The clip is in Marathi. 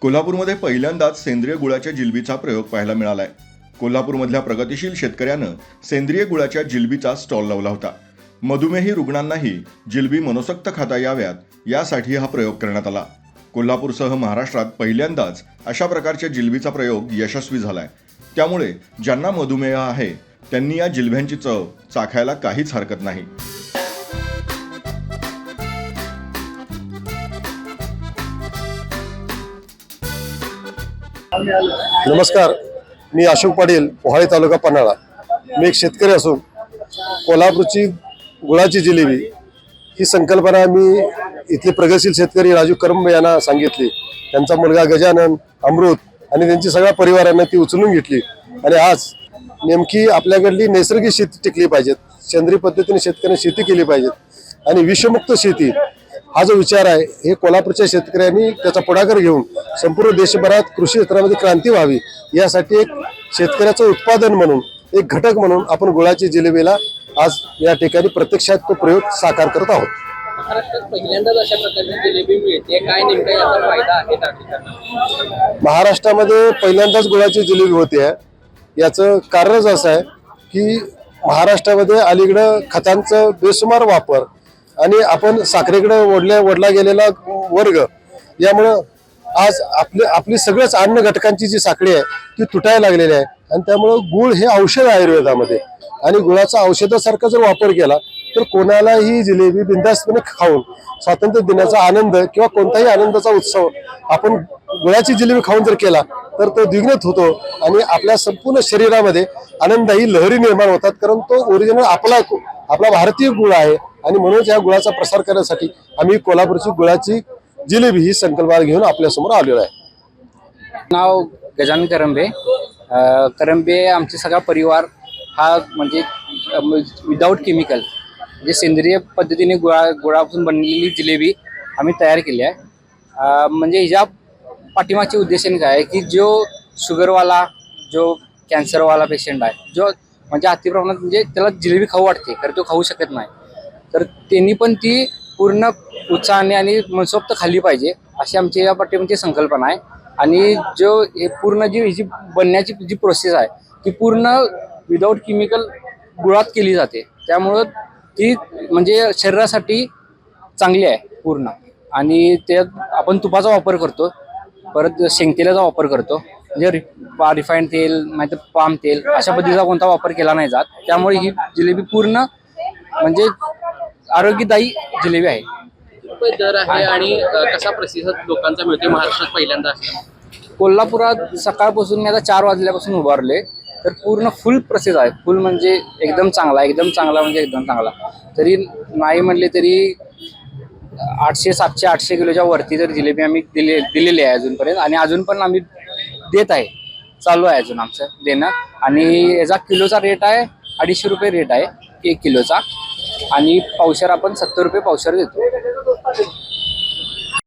कोल्हापूरमध्ये पहिल्यांदाच सेंद्रिय गुळाच्या जिलबीचा प्रयोग पाहायला मिळालाय. कोल्हापूरमधल्या प्रगतिशील शेतकऱ्यानं सेंद्रिय गुळाच्या जिलबीचा स्टॉल लावला होता. मधुमेही रुग्णांनाही जिलबी मनोसक्त खाता याव्यात यासाठी हा प्रयोग करण्यात आला. कोल्हापूरसह महाराष्ट्रात पहिल्यांदाच अशा प्रकारच्या जिलबीचा प्रयोग यशस्वी झालाय. त्यामुळे ज्यांना मधुमेह आहे त्यांनी या जिलब्यांची चव चाखायला काहीच हरकत नाही. नमस्कार. मी अशोक पाटील पोहाळी तालुका पन्हाळा. मी एक शेतकरी असून कोल्हापूरची गुळाची जिलेबी ही संकल्पना मी इथले प्रगतशील शेतकरी राजू करंब यांना सांगितली. त्यांचा मुलगा गजानन अमृत आणि त्यांची सगळ्या परिवारांना ती उचलून घेतली. आणि आज नेमकी आपल्याकडली नैसर्गिक शेती टिकली पाहिजेत. सेंद्रिय पद्धतीने शेतकऱ्यांनी शेती केली पाहिजेत. आणि विषमुक्त शेती हा जो विचार आहे हे कोल्हापूरच्या शेतकऱ्यांनी त्याचा पुढाकार घेऊन संपूर्ण देशभरात कृषी क्षेत्रामध्ये क्रांती व्हावी यासाठी एक शेतकऱ्याचं उत्पादन म्हणून एक घटक म्हणून आपण गुळाची जिलेबीला आज या ठिकाणी प्रत्यक्षात तो प्रयोग साकार करत आहोत. महाराष्ट्रामध्ये पहिल्यांदाच गुळाची जिलेबी होते आहे. याचं कारणच असं आहे की महाराष्ट्रामध्ये अलीकडं खतांचं बेसुमार वापर आणि आपण साखरेकडे ओढल्या ओढला गेलेला वर्ग यामुळं आज आपले आपली सगळ्याच अन्न घटकांची जी साखळी आहे ती तुटायला लागलेली आहे. आणि त्यामुळं गुळ हे औषध आयुर्वेदामध्ये. आणि गुळाचा औषधासारखा जर वापर केला तर कोणालाही जिलेबी बिंदास्तपणे खाऊन स्वातंत्र्य दिनाचा आनंद किंवा कोणताही आनंदाचा उत्सव आपण गुळाची जिलेबी खाऊन जर केला तर तो द्विग्नत होतो आणि आपल्या संपूर्ण शरीरामध्ये आनंदाही लहरी निर्माण होतात कारण तो ओरिजिनल आपला आपला भारतीय गुळ आहे आणि म्हणूनच या गुळाचा प्रसार करण्यासाठी आम्ही कोल्हापूरची गुळाची जिलेबी ही संकल्पना घेऊन आपल्यासमोर आलेलो आहे. नाव गजानन करंबे. करंबे आमचे सगळा परिवार हा म्हणजे विदाऊट केमिकल म्हणजे सेंद्रिय पद्धतीने गुळा गुळापासून बनलेली जिलेबी आम्ही तयार केली आहे. म्हणजे ह्या पाठीमागचे उद्देशाने काय आहे की जो शुगरवाला जो कॅन्सरवाला पेशंट आहे जो म्हणजे अतिप्रमाणात म्हणजे त्याला जिलेबी खाऊ वाटते तर तो खाऊ शकत नाही. तर त्यांनी पण ती पूर्ण उत्साहाने आणि मनसोक्त खाल्ली पाहिजे अशी आमची या पाठीमागची संकल्पना आहे. आणि जो हे पूर्ण जी जी बनण्याची जी प्रोसेस आहे ती पूर्ण विदाऊट केमिकल गुळात केली जाते. त्यामुळं ती म्हणजे शरीरासाठी चांगली आहे पूर्ण. आणि त्यात आपण तुपाचा वापर करतो. परत शेंगतेलाचा वापर करतो. म्हणजे रि रिफाईंड तेल नाहीतर पाम तेल अशा पद्धतीचा कोणता वापर केला नाही जात. त्यामुळे ही जिलेबी पूर्ण म्हणजे आरोग्यदायी जिलेबी आहे. दर आहे आणि कसा प्रतिसाद लोकांचा मिळतोय महाराष्ट्रात पहिल्यांदा कोल्हापुरात सकाळपासून मी आता चार वाजल्यापासून उभारले तर पूर्ण फुल प्रोसेस आहे. फुल म्हणजे एकदम चांगला एकदम चांगला म्हणजे एकदम चांगला. तरी नाही म्हणले तरी आठशे सातशे आठशे किलोच्या वरती तर जिलेबी आम्ही दिले दिलेली आहे अजूनपर्यंत. आणि अजून पण आम्ही देत आहे. चालू आहे अजून आमचं देणं. आणि याचा किलोचा रेट आहे अडीचशे रुपये रेट आहे एक किलोचा. आणि पावशर आपण सत्तर रुपये पावशर देतो.